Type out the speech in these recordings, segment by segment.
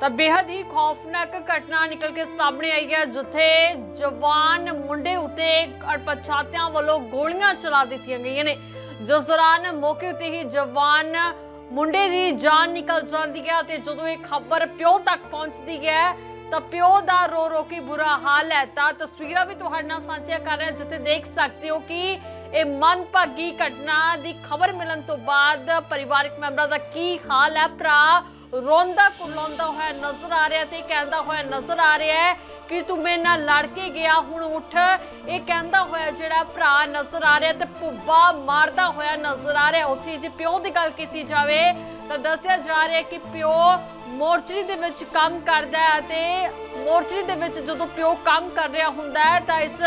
ਤਾਂ ਬੇहद ਹੀ ਖੌਫਨਾਕ ਘਟਨਾ ਨਿਕਲ ਕੇ ਸਾਹਮਣੇ ਆਈ ਹੈ, ਜਿੱਥੇ ਜਵਾਨ ਮੁੰਡੇ ਉੱਤੇ ਅਣਪਛਾਤਿਆਂ ਵੱਲੋਂ ਗੋਲੀਆਂ ਚਲਾ ਦਿੱਤੀਆਂ ਗਈਆਂ ਨੇ। ਜਿਸ ਦੌਰਾਨ ਮੌਕੇ ਉੱਤੇ ਹੀ ਜਵਾਨ ਮੁੰਡੇ ਦੀ ਜਾਨ ਨਿਕਲ ਜਾਂਦੀ ਹੈ ਤੇ ਜਦੋਂ ਇਹ ਖਬਰ ਪਿਓ ਤੱਕ ਪਹੁੰਚਦੀ ਹੈ, ਤਾਂ ਪਿਓ ਦਾ ਰੋ ਰੋ ਕੇ ਬੁਰਾ ਹਾਲ ਹੈ। ਤਾਂ ਤਸਵੀਰਾਂ ਵੀ ਤੁਹਾਡੇ ਨਾਲ ਸਾਂਝੀਆਂ ਕਰ ਰਹੇ, ਜਿੱਥੇ ਦੇਖ ਸਕਦੇ ਹੋ ਕਿ ਇਹ ਮਨਭਾਗੀ ਘਟਨਾ ਦੀ ਖਬਰ ਮਿਲਣ ਤੋਂ ਬਾਅਦ ਪਰਿਵਾਰਕ ਮੈਂਬਰਾਂ ਦਾ ਕੀ ਹਾਲ ਹੈ? ਭਰਾ ਰੋਂਦਾ ਕੁਰਲਾਉਂਦਾ ਹੋਇਆ ਨਜ਼ਰ ਆ ਰਿਹਾ ਤੇ ਕਹਿੰਦਾ ਹੋਇਆ ਨਜ਼ਰ ਆ ਰਿਹਾ ਹੈ ਕਿ ਤੂੰ ਮੇਰੇ ਨਾਲ ਲੜ ਕੇ ਗਿਆ, ਹੁਣ ਉੱਠ। ਇਹ ਕਹਿੰਦਾ ਹੋਇਆ ਜਿਹੜਾ ਭਰਾ ਨਜ਼ਰ ਆ ਰਿਹਾ ਤੇ ਭੁੱਬਾ ਮਾਰਦਾ ਹੋਇਆ ਨਜ਼ਰ ਆ ਰਿਹਾ। ਉੱਥੇ ਜੇ ਪਿਓ ਦੀ ਗੱਲ ਕੀਤੀ ਜਾਵੇ ਤਾਂ ਦੱਸਿਆ ਜਾ ਰਿਹਾ ਕਿ ਪਿਓ ਮੋਰਚਰੀ ਦੇ ਵਿੱਚ ਕੰਮ ਕਰਦਾ ਹੈ ਅਤੇ ਮੋਰਚਰੀ ਦੇ ਵਿੱਚ ਜਦੋਂ ਪਿਓ ਕੰਮ ਕਰ ਰਿਹਾ ਹੁੰਦਾ ਹੈ ਤਾਂ ਇਸ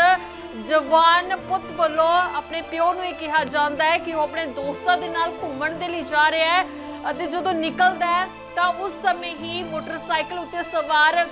ਜਵਾਨ ਪੁੱਤ ਵੱਲੋਂ ਆਪਣੇ ਪਿਓ ਨੂੰ ਇਹ ਕਿਹਾ ਜਾਂਦਾ ਹੈ ਕਿ ਉਹ ਆਪਣੇ ਦੋਸਤਾਂ ਦੇ ਨਾਲ ਘੁੰਮਣ ਦੇ ਲਈ ਜਾ ਰਿਹਾ ਹੈ। ਅਤੇ ਜਦੋਂ ਨਿਕਲਦਾ ਹੈ, ਤਾਂ ਉਸ ਸਮੇਂ ਹੀ ਮੋਟਰਸਾਈਕਲ ਉੱਤੇ ਸਵਾਰ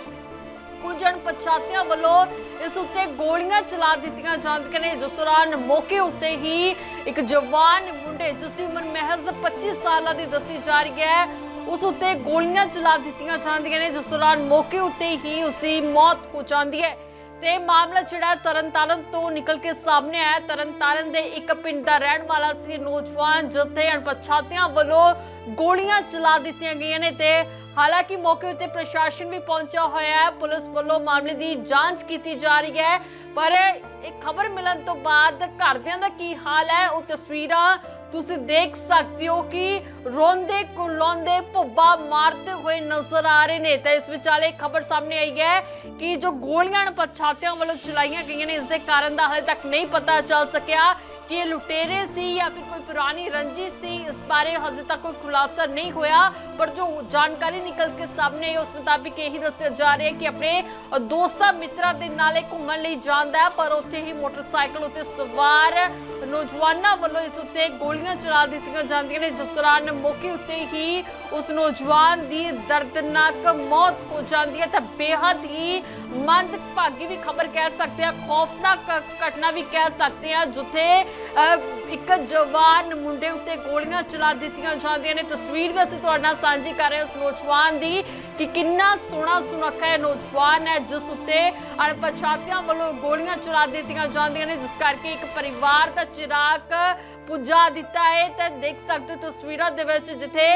ਕੁਝ ਅਣਪਛਾਤਿਆਂ ਵੱਲੋਂ ਇਸ ਉੱਤੇ ਗੋਲੀਆਂ ਚਲਾ ਦਿੱਤੀਆਂ ਜਾਂਦੀਆਂ ਨੇ। ਜਿਸ ਦੌਰਾਨ ਮੌਕੇ ਉੱਤੇ ਹੀ ਇੱਕ ਜਵਾਨ ਮੁੰਡੇ, ਜਿਸ ਦੀ ਉਮਰ ਮਹਿਜ਼ 25 ਸਾਲਾਂ ਦੀ ਦੱਸੀ ਜਾ ਰਹੀ ਹੈ, ਉਸ ਉੱਤੇ ਗੋਲੀਆਂ ਚਲਾ ਦਿੱਤੀਆਂ ਜਾਂਦੀਆਂ ਨੇ। ਜਿਸ ਦੌਰਾਨ ਮੌਕੇ ਉੱਤੇ ਹੀ ਉਸ ਦੀ ਮੌਤ ਹੋ ਜਾਂਦੀ ਹੈ। ਤੇ ਮਾਮਲਾ ਜਿਹੜਾ ਤਰਨਤਾਰਨ ਤੋਂ ਨਿਕਲ ਕੇ ਸਾਹਮਣੇ ਆਇਆ। ਤਰਨਤਾਰਨ ਦੇ ਇੱਕ ਪਿੰਡ ਦਾ ਰਹਿਣ ਵਾਲਾ ਸੀ ਨੌਜਵਾਨ, ਜਿੱਥੇ ਅਣਪਛਾਤਿਆਂ ਵੱਲੋਂ ਗੋਲੀਆਂ ਚਲਾ ਦਿੱਤੀਆਂ ਗਈਆਂ ਨੇ ਤੇ ਹਾਲਾਂਕਿ ਮੌਕੇ ਉੱਤੇ ਪ੍ਰਸ਼ਾਸਨ ਵੀ ਪਹੁੰਚਿਆ ਹੋਇਆ ਹੈ। ਪੁਲਿਸ ਵੱਲੋਂ ਮਾਮਲੇ ਦੀ ਜਾਂਚ ਕੀਤੀ ਜਾ ਰਹੀ ਹੈ। ਪਰ ਇਹ ਖਬਰ ਮਿਲਣ ਤੋਂ ਬਾਅਦ ਘਰਦਿਆਂ ਦਾ ਕੀ ਹਾਲ ਹੈ? ਉਹ ਤਸਵੀਰਾਂ ਤੁਸੀਂ ਦੇਖ ਸਕਦੇ ਹੋ ਕਿ ਰੋਂਦੇ ਕੁਰਲਾਉਂਦੇ ਭੁੱਬਾ ਮਾਰਦੇ ਹੋਏ ਨਜ਼ਰ ਆ ਰਹੇ ਨੇ। ਤਾਂ ਇਸ ਵਿਚਾਲੇ ਖਬਰ ਸਾਹਮਣੇ ਆਈ ਹੈ ਕਿ ਜੋ ਗੋਲੀਆਂ ਪਛਾਤਿਆਂ ਵੱਲੋਂ ਚਲਾਈਆਂ ਗਈਆਂ ਨੇ, ਇਸ ਦੇ ਕਾਰਨ ਦਾ ਹਾਲੇ ਤੱਕ ਨਹੀਂ ਪਤਾ ਚੱਲ ਸਕਿਆ। ਕਿ ਇਹ ਲੁਟੇਰੇ ਸੀ ਜਾਂ ਫਿਰ ਕੋਈ ਪੁਰਾਣੀ ਰੰਜਿਸ਼ ਸੀ, ਇਸ ਬਾਰੇ ਹਜੇ ਤੱਕ ਕੋਈ ਖੁਲਾਸਾ ਨਹੀਂ ਹੋਇਆ, ਪਰ ਜੋ ਜਾਣਕਾਰੀ ਨਿਕਲ ਕੇ ਸਾਹਮਣੇ ਆਈ, ਉਸ ਮੁਤਾਬਿਕ ਇਹੀ ਦੱਸਿਆ ਜਾ ਰਿਹਾ ਹੈ ਕਿ ਆਪਣੇ ਦੋਸਤਾਂ ਮਿੱਤਰਾਂ ਦੇ ਨਾਲ ਇਹ ਘੁੰਮਣ ਲਈ ਜਾਂਦਾ ਪਰ ਉੱਥੇ ਹੀ ਮੋਟਰਸਾਈਕਲ ਉੱਤੇ ਸਵਾਰ ਨੌਜਵਾਨਾਂ ਵੱਲੋਂ ਇਸ ਉੱਤੇ ਗੋਲੀਆਂ ਚਲਾ ਦਿੱਤੀਆਂ ਜਾਂਦੀਆਂ ਨੇ, ਜਿਸ ਦੌਰਾਨ ਮੌਕੇ ਉੱਤੇ ਹੀ ਉਸ ਨੌਜਵਾਨ ਦੀ ਦਰਦਨਾਕ ਮੌਤ ਹੋ ਜਾਂਦੀ ਹੈ। ਤਾਂ ਬੇहद ਹੀ ਮੰਦਭਾਗੀ ਵੀ ਖਬਰ ਕਹਿ ਸਕਦੇ ਹਾਂ, ਖੌਫਨਾਕ ਘਟਨਾ ਵੀ ਕਹਿ ਸਕਦੇ ਹਾਂ, ਜਿੱਥੇ ਇੱਕ ਜਵਾਨ ਮੁੰਡੇ ਉੱਤੇ ਗੋਲੀਆਂ ਚਲਾ ਦਿੱਤੀਆਂ ਜਾਂਦੀਆਂ ਨੇ। ਤਸਵੀਰ ਵੀ ਅਸੀਂ ਤੁਹਾਡੇ ਨਾਲ ਸਾਂਝੀ ਕਰ ਰਹੇ ਹਾਂ ਉਸ ਨੌਜਵਾਨ ਦੀ ਕਿ ਕਿੰਨਾ ਸੋਹਣਾ ਸੁਨੱਖਾ ਹੈ ਨੌਜਵਾਨ ਹੈ, ਜਿਸ ਉੱਤੇ ਅਣਪਛਾਤਿਆਂ ਵੱਲੋਂ ਗੋਲੀਆਂ ਚਲਾ ਦਿੱਤੀਆਂ ਜਾਂਦੀਆਂ ਨੇ, ਜਿਸ ਕਰਕੇ ਇੱਕ ਪਰਿਵਾਰ ਦਾ ਚਿਰਾਗ ਪੁਜਾ ਦਿੱਤਾ ਹੈ। ਤੇ ਦੇਖ ਸਕਦੇ ਹੋ ਤਸਵੀਰਾਂ ਦੇ ਵਿੱਚ ਜਿੱਥੇ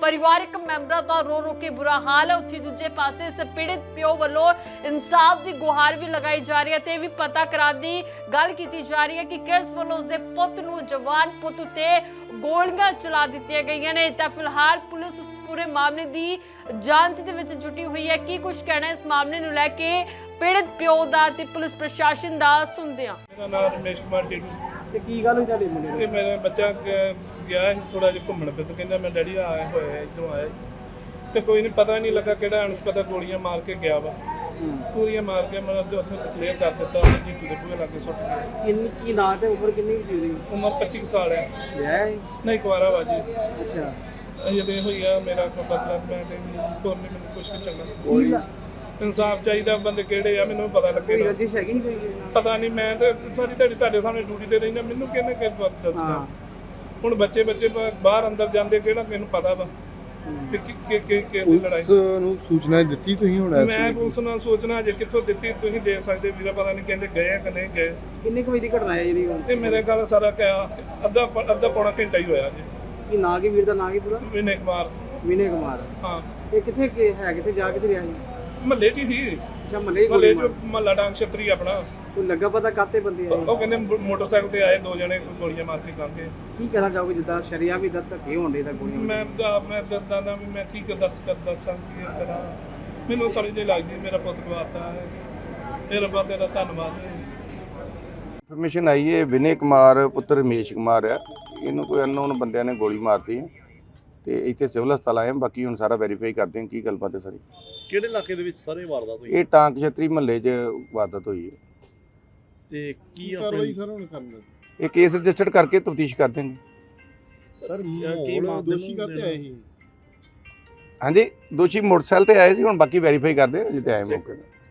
ਪਰਿਵਾਰਕ ਮੈਂਬਰਾਂ ਦਾ ਰੋ ਰੋ ਕੇ ਬੁਰਾ ਹਾਲ ਹੈ। ਉੱਥੇ ਦੂਜੇ ਪਾਸੇ ਇਸ ਪੀੜਿਤ ਪਿਓ ਵੱਲੋਂ ਇਨਸਾਫ ਦੀ ਗੁਹਾਰ ਵੀ ਲਗਾਈ ਜਾ ਰਹੀ ਹੈ ਤੇ ਇਹ ਵੀ ਪਤਾ ਕਰਾਉਣ ਦੀ ਗੱਲ ਕੀਤੀ ਜਾ ਰਹੀ ਹੈ ਕਿ ਕਿਸ ਵੱਲੋਂ ਉਸਦੇ ਪੁੱਤ ਨੂੰ ਜਵਾਨ ਪੁੱਤ ਉੱਤੇ ਗੋਲੀਆਂ ਚਲਾ ਦਿੱਤੀਆਂ ਗਈਆਂ ਨੇ। ਤਾਂ ਫਿਲਹਾਲ ਪੁਲਿਸ ਪੂਰੇ ਮਾਮਲੇ ਦੀ ਜਾਂਚ ਦੇ ਵਿੱਚ ਜੁਟੀ ਹੋਈ ਹੈ। ਕੀ ਕੁਝ ਕਹਿਣਾ ਇਸ ਮਾਮਲੇ ਨੂੰ ਲੈ ਕੇ ਪੀੜਤ ਪਿਓ ਦਾ ਤੇ ਪੁਲਿਸ ਪ੍ਰਸ਼ਾਸਨ ਦਾ ਸੁਣਦੇ ਹਾਂ ਮੇਰਾ ਨਾਮ ਰਮੇਸ਼ ਕੁਮਾਰ ਟੀਟੂ ਤੇ ਕੀ ਗੱਲ ਹੋਈ ਤੁਹਾਡੇ ਮੁੰਡੇ ਤੇ ਮੇਰਾ ਬੱਚਾ ਗਿਆ ਸੀ ਥੋੜਾ ਜਿਹਾ ਘੁੰਮਣ ਫਿਰ ਕਹਿੰਦਾ ਮੈਂ ਡੈਡੀ ਆਇਆ ਹੋਇਆ ਇੱਧਰੋਂ ਆਇਆ ਜੀ। ਤੇ ਕੋਈ ਨਹੀਂ ਪਤਾ ਨਹੀਂ ਲੱਗਾ ਕਿਹੜਾ ਅਣਪਤਾ ਗੋਲੀਆਂ ਮਾਰ ਕੇ ਗਿਆ ਵਾ। ਪੂਰੀਆਂ ਮਾਰ ਕੇ ਮੈਂ ਉੱਥੇ ਕਲੀਅਰ ਕਰ ਦਿੱਤਾ ਉਹਨੇ ਜੀਤੂ ਦੇ ਪੂਰੇ ਲਾਗੇ ਸੁੱਟ ਗਿਆ ਕਿੰਨੀ ਕੀ ਨਾਂ ਤੇ ਉਮਰ ਕਿੰਨੀ ਕੁ ਸੀ ਉਹਦੀ? ਉਮਰ 25 ਕੁ ਸਾਲ ਹੈ। ਵਿਆਹ ਹੈ ਨਹੀਂ ਕੁਆਰਾ ਵਾ ਜੀ। ਅੱਛਾ। ਅਜੇ ਤੇ ਹੋਈ ਆ ਮੇਰਾ ਕੋਈ ਬਦਲਾ ਮੈਂ ਤੇ ਹੋਰ ਨਹੀਂ ਮੈਨੂੰ ਕੁਝ ਵੀ ਚੰਗਾ ਕੋਈ ਇਨਸਾਫ ਚਾਹੀਦਾ ਬੰਦੇ ਕਿਹੜੇ ਆ ਮੈਨੂੰ ਪਤਾ ਕੋਈ ਲੱਗੇ ਨਾ। ਰਜਿਸ਼ ਹੈਗੀ ਕੋਈ ਇਹਦੇ ਨਾਲ? ਪਤਾ ਨਹੀਂ ਮੈਂ ਤੇ ਸਾਰੀ ਤੁਹਾਡੀ ਤੁਹਾਡੇ ਸਾਹਮਣੇ ਡਿਊਟੀ ਤੇ ਰਹਿੰਦਾ ਮੈਨੂੰ ਕਿਹਨੇ ਕਿ ਦੱਸਣਾ? ਹਾਂ। ਹੁਣ ਬੱਚੇ ਬੱਚੇ ਬ- ਬਾਹਰ ਅੰਦਰ ਜਾਂਦੇ ਕਿਹੜਾ ਮੈਨੂੰ ਪਤਾ ਵਾ। ਕਿ ਕਿ ਕਿ ਕਿ ਕਿ ਲੜਾਈ? ਪੁਲਿਸ ਨੂੰ ਸੂਚਨਾ ਦਿੱਤੀ ਤੁਸੀਂ ਹੁਣ ਇਸ ਮੈਂ ਵੇਲੇ? ਪੁਲਿਸ ਨਾਲ ਸੋਚਣਾ ਜੇ ਕਿੱਥੋਂ ਦਿੱਤੀ ਤੁਸੀਂ ਦੇ ਸਕਦੇ ਵੀਰਾ ਪਤਾ ਨਹੀਂ ਕਹਿੰਦੇ ਗਏ ਆ ਕਿ ਨਹੀਂ ਗਏ। ਕਿੰਨੇ ਕੁ ਵਜੇ ਦੀ ਘਟਨਾ ਹੈ ਜਿਹੜੀ ਹੁਣ? ਇਹ ਮੇਰੇ ਗੱਲ ਸਾਰਾ ਕਿਆ ਅੱਧਾ ਪ- ਅੱਧਾ ਪੌਣਾ ਘੰਟਾ ਹੀ ਹੋਇਆ ਜੀ। ਕੀ ਨਾਂ ਕੀ ਵੀਰ ਦਾ ਨਾਂ ਕੀ ਪੂਰਾ? ਵਿਨੇ ਕੁਮਾਰ। ਵਿਨੇ ਕੁਮਾਰ। ਹਾਂ। ਇਹ ਕਿੱਥੇ ਕਿ ਹੈ ਕਿੱਥੇ ਜਾ ਕਿੱਥੇ ਰਿਹਾ ਸੀ ਮਹੱਲੇ 'ਚ ਹੀ ਸੀ। ਅੱਛਾ ਮੱਲੇ ਮਹੱਲੇ 'ਚ ਮਹੱਲਾ ਡਾਂਗ ਛਤਰੀ ਆਪਣਾ। ਕੋਈ ਲੱਗਾ ਪਤਾ ਕਾਤੇ ਬੰਦੇ ਆਏ? ਉਹ ਕਹਿੰਦੇ ਮੋ- ਮੋਟਰਸਾਈਕਲ ਤੇ ਆਏ ਦੋ ਜਣੇ ਗੋਲੀਆਂ ਮਾਰ ਕੇ। ਗਏ ਕੀ ਕਹਿਣਾ ਚਾਹੋਗੇ ਜਿੱਦਾਂ ਸ਼ਰੀਆ ਵੀ ਦਾ ਧੱਕੇ ਹੋਣ ਦੇ ਤਾਂ ਗੋਲੀਆਂ ਮੈਂ ਤਾਂ ਮੈਂ ਦਰਦਾਂ ਦਾ ਵੀ ਮੈਂ ਕੀ ਕਰ ਦੱਸ ਕਰ ਦੱਸਾਂ ਕੀ ਕਰਾਂ। ਮੈਨੂੰ ਸਮਝ ਨਹੀਂ ਲੱਗਦੀ ਮੇਰਾ ਪੁੱਤ ਗਵਾਤਾ ਹੈ। ਇਹ ਰੱਬਾ ਤੇਰਾ ਧੰਨਵਾਦ ਹੈ। ਇਨਫੋਰਮੇਸ਼ਨ ਆਈ ਹੈ ਵਿਨੇ ਕੁਮਾਰ ਪੁੱਤਰ ਰਮੇਸ਼ ਕੁਮਾਰ ਆ। ਇਹਨੂੰ ਕੋਈ ਅਨਨੋਨ ਬੰਦਿਆਂ ਨੇ ਗੋਲੀ ਮਾਰਤੀ ਹੈ। ਤੇ ਇੱਥੇ ਸਿਵਲ ਹਸਪਤਾਲ ਆਏ ਹਾਂ ਬਾਕੀ ਹੁਣ ਸਾਰਾ ਵੈਰੀਫਾਈ ਕਰਦੇ ਹਾਂ ਕੀ ਗੱਲਬਾਤ ਹੈ ਸਾਰੀ। ਕਿਹੜੇ ਇਲਾਕੇ ਦੇ ਵਿੱਚ ਸਾਰੇ ਵਾਰਦਾਤ ਹੋਈ ਇਹ ਟਾਂਕ ਛਤਰੀ ਮਹੱਲੇ 'ਚ ਵਾਰਦਾਤ ਹੋਈ ਹੈ। ਤੇ ਕੀ ਕਾਰਵਾਈ ਸਰ ਹੁਣ ਕਰਨਾ ਇਹ ਕੇਸ ਰਜਿਸਟਰਡ ਕਰਕੇ ਤਫਤੀਸ਼ ਕਰਦੇ ਹਾਂ। ਸਰ ਮਾਹੌਲ ਦੋਸ਼ੀ ਕਾਤੇ ਆਏ ਸੀ? ਹਾਂਜੀ ਦੋਸ਼ੀ ਮੋਟਰਸਾਈਕਲ ਤੇ ਆਏ ਸੀ ਹੁਣ ਬਾਕੀ ਵੈਰੀਫਾਈ ਕਰਦੇ ਹਾਂ ਜਿੱਤੇ ਆਏ ਮੌਕੇ ਤੇ।